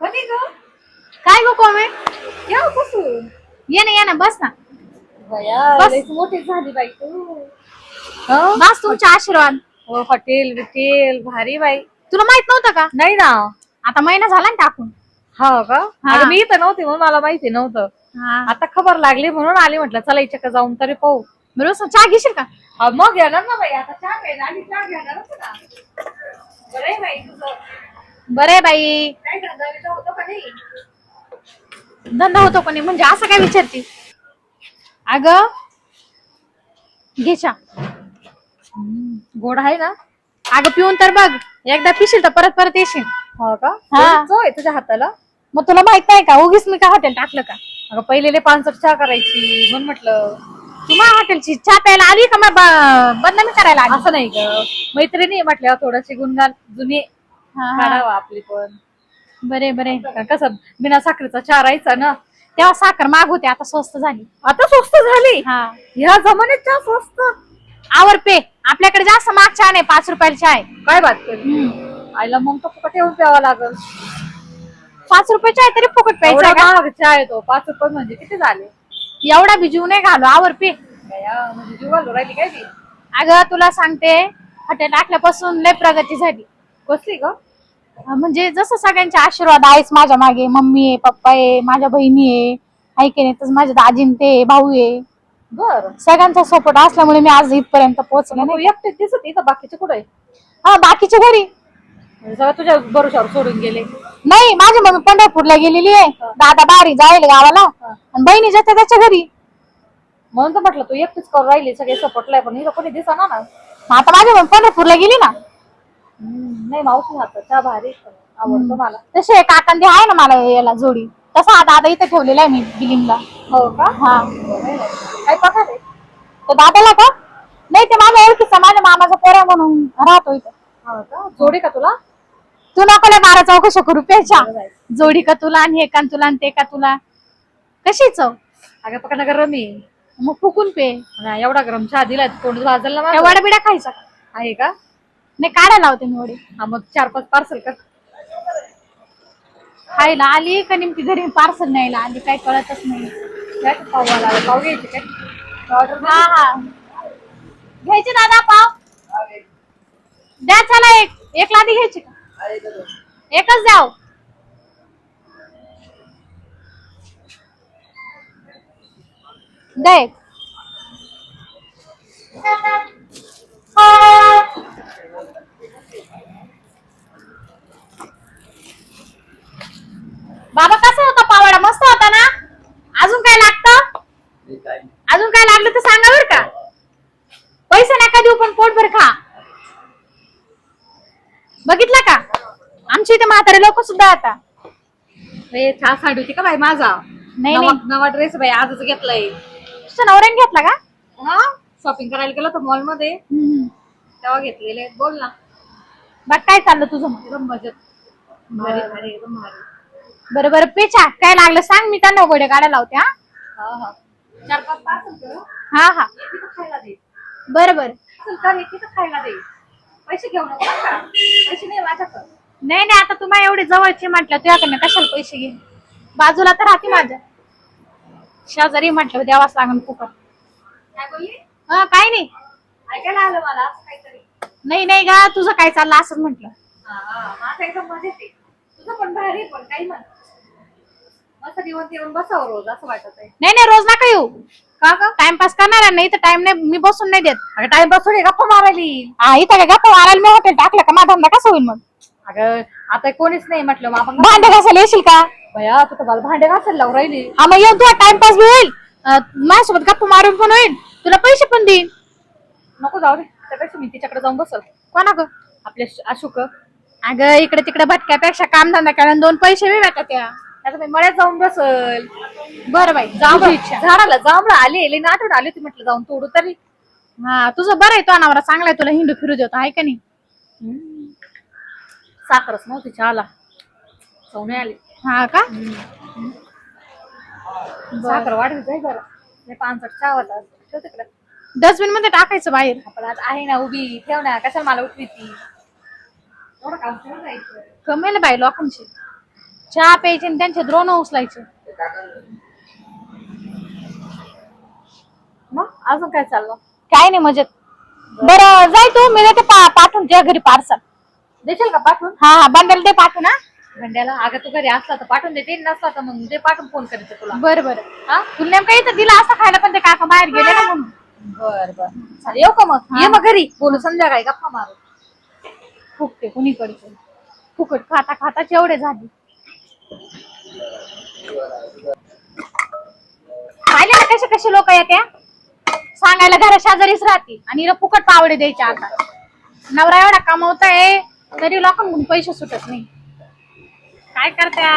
कधी ग? काय गो कोमे? या बसून. ये ना ये ना बस ना. बया बस. लयच मोठी झाली बाई तू. बस तुमचा आशीर्वाद. हो हॉटेल बिटेल भारी बाई. तुला माहीत नव्हतं का? नाही ना. आता महिना झाला ना टाकून. हो का हा. अगं मी इथं नव्हती म्हणून मला माहिती नव्हतं. हा. आता खबर लागली म्हणून आली म्हटलं चला इच्छा जाऊन तरी पाहू. बरोबर चहा घेशील का? हा, मग येणार ना बाई आता चहा प्यायला आली चहा घेणारच ना. बरं आहे बाई तुझं. बरे बाई. काय धंदा बिंदा होतो का नाही? धंदा होतो कोणी म्हणजे असं काय विचारते? अग घे चहा. गोड आहे ना? अगं पिऊन तर बघ. एकदा पिशील तर परत परत येशील. हो का? हा. चव आहे तुझ्या हाताला? मग तुला माहीत नाही का? उगीच मी का हॉटेल टाकलं का? अगं पहिलेले पानसट चहा करायची म्हणून म्हटलं तू माझ्या हॉटेलची चहा प्यायला आली का मग ब- बदनामी करायला आली? असं नाही ग. मैत्रिणी म्हटल्या थोडीशी गुणगान जुने हा, हा. काढावा आपली पण. बरे बरे. कसं? बिना साखरेचा चहा राहायचा ना तेव्हा साखर माग होते आता स्वस्त झाली. आता स्वस्त झाली? हा. ह्या जमान्यात चहा स्वस्त? आवर पे. आपल्याकडे जास्त माग चहा नाही पाच रुपयाला चहा आहे. काय बात करते आईला मग तो फुकट येऊन प्यावा लागल? पाच रुपयाचा आहे तरी फुकट एवढा प्यायचा महाग चहा येतो पाच रुपये म्हणजे किती झाले? एवढा बी जीव नाही घालो आवर पे. बया, म्हणजे जीव घालू राहिली काय ती? अगं तुला सांगते हॉटेल टाकल्यापासून लय प्रगती झाली. कसली ग? अं, म्हणजे जसं सगळ्यांचे आशीर्वाद आहेच माझ्या मागे. मम्मी आहे पप्पा आहे माझ्या बहिणी आहे. आहे की नाही तसं माझ्या दाजीन ते आहे, भाऊ आहे. बर. सगळ्यांचा सपोर्ट असल्यामुळे मी आज इथपर्यंत पोहोचले नाही. एकटेच दिसत इथं बाकीचे कुठे हा बाकीच्या घरी. सगळं तुझ्या भरोशावर सोडून गेले. नाही माझी मम्मी पंढरपूरला गेलेली आहे. दादा बारी जायला गावाला. आणि बहिणी जाते त्याच्या घरी. म्हणून तर म्हटलं तू एकटीच करून राहिली सगळे सपोर्टला पण इथं कोणी दिसा ना. मग आता माझी मम्मी पंढरपूरला गेली ना. नाही मावशी हात चहा भारी आवडतो मला. तसे काकांदी आहे ना मला याला जोडी. तसा आता आता इथं ठेवलेला आहे मी बिलिंगला. हो का? हा. काय पगार आहे? तो दादाला का? नाही ते माझ्या ओळखीचा माझ्या मामाचा पोऱ्या म्हणून राहतो इथं. हो का? जोडी का तुला? तू नको लय बारा चौकशा करू प्यायच्या जोडी का तुला आणि हे का तुला आणि ते का तुला. कशी चव? अगं पका नगर रमी. मग फुकून पे. नाही, एवढा गरम चहा दिलाय कोण भाजल ना माझं. बिड्या खायचा का? आहे का? नाही काढायला लावते मी वडी. हा मग चार पाच पार्सल कर. खायला आली का नेमकी घरी? पार्सल न्यायला आली काय कळतच नाही. काय ते पाव आला पाव घ्यायचे काय? ऑर्डर हा हा. घ्यायचे दादा पाव. द्या चला एक. एक लादी घ्यायची का? एकच द्याव द्या एक बाबा कसा होता पावाडा मस्त होता ना अजून काय लागतं अजून काय लागलं तर सांगा बर का पैसे नका देऊ पण पोटभर खा बघितलं का आमच्या इथे सुद्धा आता. हे चहा साडी होती का बाई माझा? नाही नवा नाही. नवा ड्रेस बाई आजच घेतलाय. तुझ्या नवऱ्याने घेतला का? हा? शॉपिंग करायला गेलो होतो मॉलमध्ये तेव्हा घेतलेले. बोल ना. बघ काय चाललं तुझं मग? एकदम मजेत. भारी भारी एकदम भारी. बरं बरं पेचा काय लागलं सांग मी त्यांना गोडे काढायला लावते हा? हा हा. चार पाच हा हा. खायला दे. बरं बरं. चल कर तिथं खायला दे. पैसे घेऊ नको बरं का पैसे नाही माझ्याकडं. नाही नाही आता तुम्हाला एवढी जवळची म्हटलं तुझ्याकडनं कशाला पैसे घे बाजूला तर राहते माझ्या. शेजारी म्हटलं द्यावाच लागून फुकट काय बोलली? हा काय नाही. ऐकायला आलं मला असं काहीतरी. नाही नाही गा तुझं काय चाललं असं म्हटलं. हा हा माझं एकदम मजेत आहे. तुझं पण भारी आहे पण काही म्हण मस्त दिवस येऊन बसावं रोज असं वाटत आहे. नाही नाही रोज नका येऊ. का का टाइमपास करणार नाही तर टाइम नाही मी बसून नाही देत. अगं टाइम बसून गप्पा मारायली हा इथं काय गप्पा मारायला मी हॉटेल टाकलं का माझा धंदा कसा होईल मग? अगं आता कोणीच नाही म्हटलं मग आपण भांडे घासायला येशील का? भया तू तर मला भांडे घासायला लावून राहिली. हा मग येऊन तुला टाइमपास बी होईल. अं, माझ्यासोबत गप्पा मारून पण होईल. तुला पैसे पण देईन. नको जाऊ दे त्यापेक्षा मी तिच्याकडे जाऊन बसल. कोणा ग आपल्या श- अशोक. अगं इकडे तिकडे भटक्यापेक्षा काम धंदा केला दोन पैसे बी भेटतात त्या. आता मी मळ्यात जाऊन बसल. बरं बाई तुझी इच्छा. झाडाला जांभळ आली आली ना आठवड आली होती म्हटलं जाऊन तोडू तरी. हा तुझं बरं आहे तो नवरा चांगला आहे तुला हिंडू फिरू देतो आहे का नाही? साखरच नव्हती चहाला. जाऊन आली. हा का? साखर वाढली जाई बरं. हे पानसट चहा होता ठेव तिकडे. डस्टबिनमध्ये टाकायचं बाहेर. आपण आज आहे ना उभी. ठेव ना. कशाला मला उठवी ती? एवढं काम ठेवून जायचं. कमेल बाई लोकांची चहा प्यायचे आणि त्यांचे द्रोण उचलायचे. मग? अजून काय चाललं? काय नाही मजेत. बरं जाय तू. मी देते पा- पाठवून तुझ्या घरी पार्सल. देशील का पाठवून? हा हा बंडल ते पाठवून हा. भंड्याला अगं तू घरी असला तर पाठवून देते नसला तर मग ते पाठवून फोन करायचं तुला. बरं बरं. हा? तुला नेमकं इथं दिला असं खायला पण ते काका बाहेर गेले ना म्हणून. बर बर. चालेल येऊ का मग? ये मग घरी. बोलू संध्याकाळी गप्पा मारू. फुकते कुणीकडचे फुकट खाता खाताच एवढे झाले. पाहिले ना कसे कसे लोक येत्या? सांगायला घरा शेजारीच राहते आणि हिला फुकट पावडे द्यायचे आता. नवरा एवढा कमवताय. तरी लोकांकडून पैसे सुटत नाही. काय करत्या?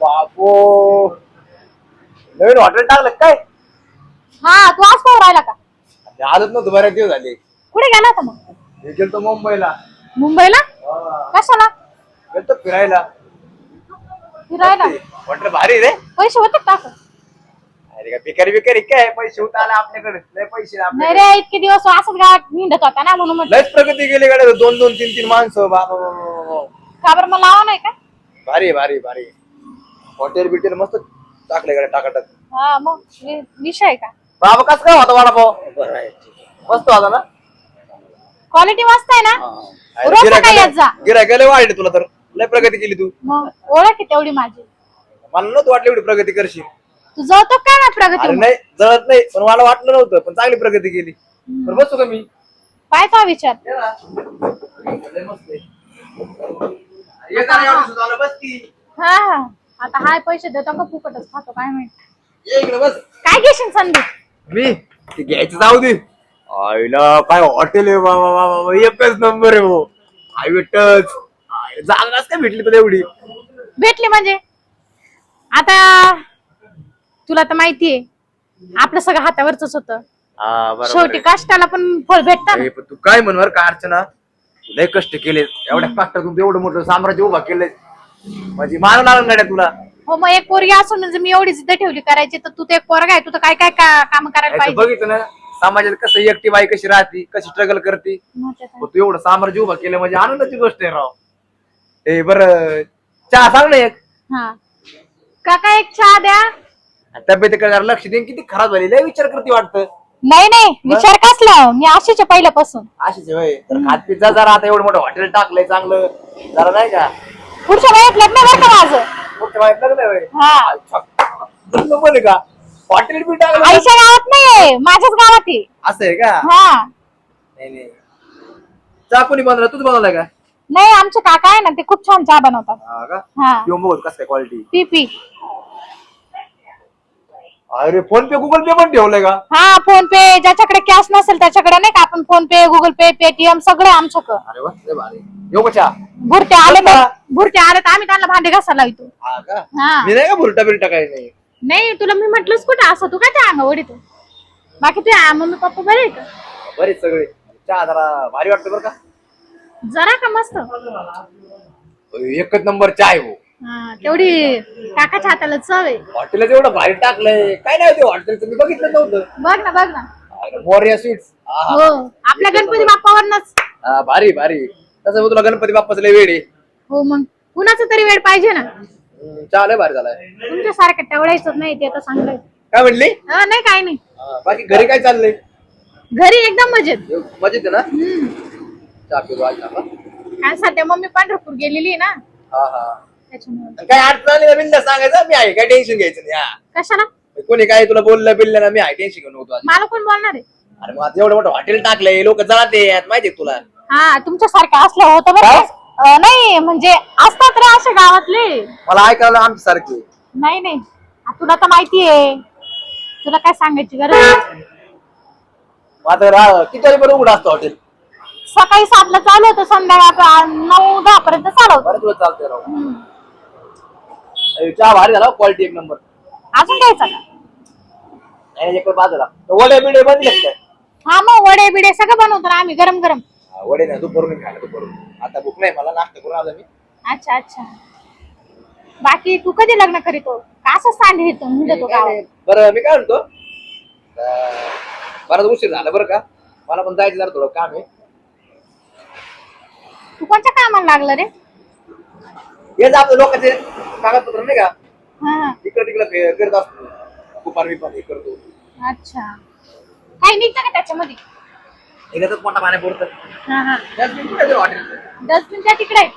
बापू नवीन हॉटेल टाकलं काय? हा तू आज पाहू राहिला का? आलत नव्हतं बऱ्याच दिवस झाले. कुठे गेला होता मग? मी गेलतो मुंबईला. मुंबईला? कशाला? गेलतो फिरायला. फिरायला? हॉटेल भारी रे. पैसे होते का? अरे का भिकारी बिकारी काय? पैसे होत आले आपल्याकडे. लय पैसे नाही आपल्याकडे रे इतके दिवस असंच गावात निंडत होता ना म्हणून म्हटलं. लयच प्रगती केली कडे दोन दोन तीन तीन माणसं. बाबा बाबा, बाबा. का बरं मला लावा नाही का? भारी भारी भारी. हॉटेल बिटेल मस्त टाकले कडे टाकाटाक. हा मग वि- विषय आहे का? बाबा कस काय होता वडापाव? मस्त होता ना? क्वालिटी मस्त आहे ना? रोज सकाळी येत जा. गेले वाढले तुला तर. लय प्रगती केली तू. मग ओळख आहे तेवढी माझी. मला नव्हतं वाटलं एवढी प्रगती करशील. तू जळतो काय ना प्रगती अरे नाही जळत नाही पण मला वाटलं नव्हतं पण चांगली प्रगती केली. पण बसू का मी? काय तो विचार. ये ना. लय मस्त आहे. ये जरा एवढं सुद्धा आलं, बस की. हा हा. आता हाय पैसे देतो का फुकटच खातो काय माहीत. ये इकडे बस. काय घेशील संधी मी? ते घ्यायचं जाऊ दे. आईला काय हॉटेल आहे बाबा बाबा बाबा एकच नंबर आहे भाऊ हायवे टच जागाच काय भेटली तुला एवढी. भेटली म्हणजे? आता तुला तर माहितीये आपलं सगळं हातावरच होतं. हा बरोबर शेवटी आहे. कष्टाला पण फळ भेटत ए, पण तू काय म्हणवर का अर्चना? तू लय कष्ट केले एवढ्या कष्टातून तू एवढं मोठं साम्राज्य उभा केलंय. म्हणजे मान लागून गाड्या तुला. हो मग एक पोरगी असून जर मी एवढी जिद्द ठेवली करायची तर तू ते एक पोरगा आहे तू तर काय काय काम करायला याचं पाहिजे? बघितलं ना समाजात कसं एकटी बाई कशी राहते कशी स्ट्रगल करते. मग ते काय. पण तू एवढं साम्राज्य उभा केलं म्हणजे आनंदाची गोष्ट आहे राव. ए बर चहा सांग ना एक? हा. काका एक चहा द्या. तब्येतीकडे जरा लक्ष देईन किती खराब झाली लय विचार करते वाटतं. नाही नाही विचार कसला? मी आहे पहिल्यापासून. अशीच आहे होय. तर खात पिझ्झा जरा आता एवढं मोठं हॉटेल टाकलंय चांगलं. जरा नाही का? पुढच्या वयात लग्न बरं का माझं? मोठं माहीत लग्न आहे होय. हा. अच्छा. लग्न पण आहे का? हॉटेल बी टाकलं आईच्या गावात नाहीये माझ्याच गावात आहे. असं आहे का? हा. नाही नाही. चहा कोणी बनवला? तूच बनवलाय का? नाही आमचे काका आहे ना ते खूप छान चहा बनवतात. हा का? हा. येऊन बघत कसं काय क्वालिटी पी पी अरे फोन पे गुगल पे पण ठेवलंय का? हा फोन पे ज्याच्याकडे कॅश नसेल त्याच्याकडे नाही का आपण PhonePe Google Pay Paytm सगळे आमच्याकडं. अरे वा लय भारी. येऊ का चहा? भुरटे आले? तर भुरटे आले तर आम्ही त्यांना भांडे घासायला लावतो. हा का? हा. मी नाही का भुरटा बिरटा काही नाही? नाही तुला मी म्हटलंच कुठं? असं तू काय त्या अंगावर येतो बाकी तुझ्या मम्मी पप्पा बरे का? बरेच सगळे. चहा जरा भारी वाटतं बरं का? जरा का मस्त? एकच नंबर भाऊ हा. तेवढी काकाच्या हाताला चव आहे. हॉटेलच एवढं भारी टाकलंय. काय नाही ते हॉटेलचं मी बघितलं नव्हतं. बघ ना बघ ना. अरे, मोरया स्वीट्स. हो आपल्या गणपती बाप्पावरनच. भारी भारी. तसं मग तुला गणपती बाप्पाचं लय वेळ आहे. हो मग कुणाचं तरी वेळ पाहिजे ना. हम्म, चहा लय भारी झालाय. तुमच्या सारखं तेवढायचं नाही ते तर चांगलंय. काय म्हणली? हा, नाही काय नाही. हा, बाकी घरी काय चाललंय? घरी एकदम मजेत. मजेत आहे ना? हम्म. सध्या मम्मी पंढरपूर गेलेली आहे ना. हा हा. त्याच्यामुळे. काय अडचण आली ना बिंदा सांगायचं? मी आहे काय टेन्शन घ्यायचं नाही हा. कशाला? कोणी काय तुला बोललं बिललं ना मी आहे टेन्शन घेऊन होतो. मला कोण बोलणार आहे? अरे मग आता एवढं मोठं हॉटेल टाकलंय लोक जाते माहितीये का तुला? हा तुमच्या सारखं असलं होतं बरं का? अं, नाही म्हणजे असतात रे असे गावातले. मला ऐकायला आमच्या सारखे नाही नाही. आ, तुला तर माहिती आहे. तुला काय सांगायची गरज? नाही. माझं रा किती वाजेपर्यंत उघडं असतं हॉटेल सकाळी सातला चालू होतं संध्याकाळ नऊ दहा पर्यंत चालवतो बरं तुला चालतंय राव. अरे, चहा भारी झाला क्वालिटी एक नंबर अजून घ्यायचा का? नाही एक वडे बिडे बनले काय? हा मग वडे बिडे सगळं बनवतो ना आम्ही गरम गरम. हा, वडे ना दुपारून खायला दुपारून. आता भूक नाही मला नाश्ता करून आलो मी. अच्छा अच्छा. बाकी तू कधी लग्न करीतो? का असं सांड येतो काय गावात? नाही. बरं मी काय म्हणतो? अं, बराच उशीर झाला बरं का? मला पण जायचं जरा थोडं काम आहे. तू कोणत्या कामाला लागलं रे? हेच आपल्या लोकांचे कागदपत्र नाही का? हा. इकडे तिकडे करत असतो. कुपार बिपार हे करतो. अच्छा. काही निघतं का त्याच्यामध्ये? मोठा पाण्या पुरतं. हा हा. डस्टबिन त्या तिकडे आहे.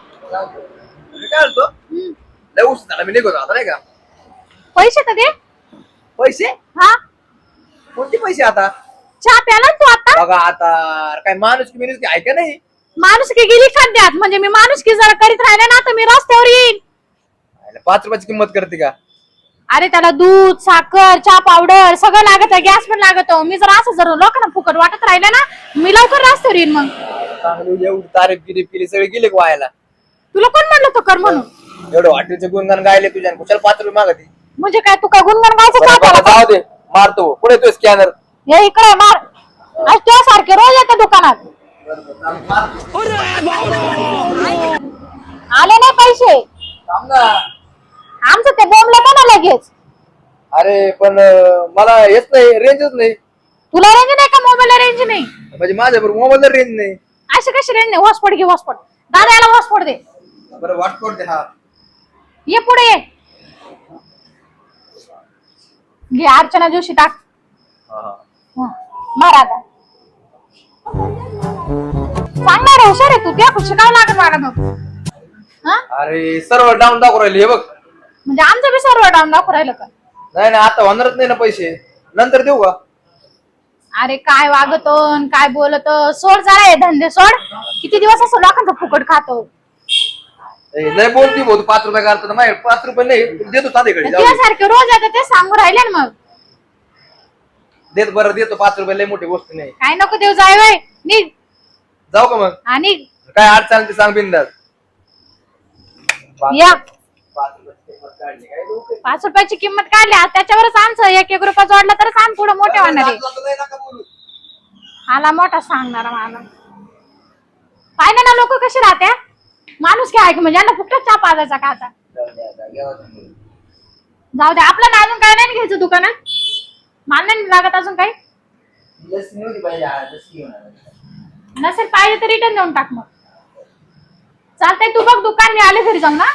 मी काय म्हणतो? हम्म. लय उशीर झाला मी निघतो आता नाही का? पैसे तर दे. पैसे? हा. कोणते पैसे आता? चहा प्याला ना तू आता? बघा आता काय माणूस की मिनिस की ऐका नाही? माणूस की गेली खड्ड्यात. म्हणजे मी माणूस की जरा करीत राहिले ना तर मी रस्त्यावर येईन. आयला पाच रुपयाची किंमत करते का? अरे त्याला दूध साखर चहा पावडर सगळं लागत गॅस पण लागत मी जर असं जर लोकांना फुकट वाटत राहिलं ना मी लवकर रस्त्यावर येईन मग. चांगली एवढी तारीफ गिरीफ केली सगळे गेले का व्हायला तुला कोण म्हणलं तो कर म्हणून? एवढं हॉटेलचे गुणगान गायले तुझ्या कुशाला पाच रुपये मागती? म्हणजे काय तू काय गुणगान गायचं चहा बरं, प्याला जाऊ दे मारतो. पुढे तो स्कॅनर हे इकडे मार. आज तुझ्यासारखे रोज येते दुकानात. आले नाही पैसे. आमचं ते बोंबलं म्हणा लगेच? अरे पण अं, मला येत नाही रेंजच नाही. तुला रेंज नाही का मोबाईल रेंज नाही? म्हणजे माझ्या बरोबर मोबाईल रेंज नाही. अशी कशी रेंज नाही? हॉस्पॉट घे हॉस्पॉट दादा याला हॉस्पॉट दे. बरं दे हा. ये पुढे ये. घे अर्चना जोशी टाक. हा, हा. हं, मार आता. सांगणार हुशार आहे तू. त्या शिकावं लागत मला मग हा? अरे सर्व डाऊन दाखवू राहिले हे बघ. म्हणजे आमचं बी सर्व डाऊन दाखवू राहिलं का? नाही नाही आता होणारच नाही ना पैसे. नंतर देऊ का? अरे काय वागतो काय बोलतो? सोड जरा हे धंदे सोड. किती दिवस असं लोकांचं फुकट खातो? ए, लय बोलती भाऊ तू पाच रुपये घालतो माझे पाच रुपये नाही तुला देतो साधे घडी जाऊ दे. तुझ्यासारखे रोज येतं ते सांगू राहिले ना मग. देत बरं देतो पाच रुपये लय मोठी गोष्ट नाही. काय नको देव जाय वय निघ. जाऊ का मग? आणि काय अडचण ते सांग बिंदास. या. पाच रुपयाची किंमत काढली. आज त्याच्यावरच आमचं एक एक रुपया जोडला तरच आम पुढे मोठे होणार आहे. आला मोठा सांगणार मला पाहिलं ना लोक कशी राहत्या? माणूस काय ऐक म्हणजे यांना फुकट चहा पाजायचा का आता? जाऊ दे आता, घ्यावं तुम्ही. जाऊ दे आपल्याला अजून काय नाही घ्यायचं दुकानात? मला नाही लागत अजून काही? लस्सी नव्हती पाहिजे लस्सी घेऊन. नसेल पाहिजे तर रिटर्न देऊन टाक मग. चालतंय तू बघ दुकान मी आले घरी जाऊ ना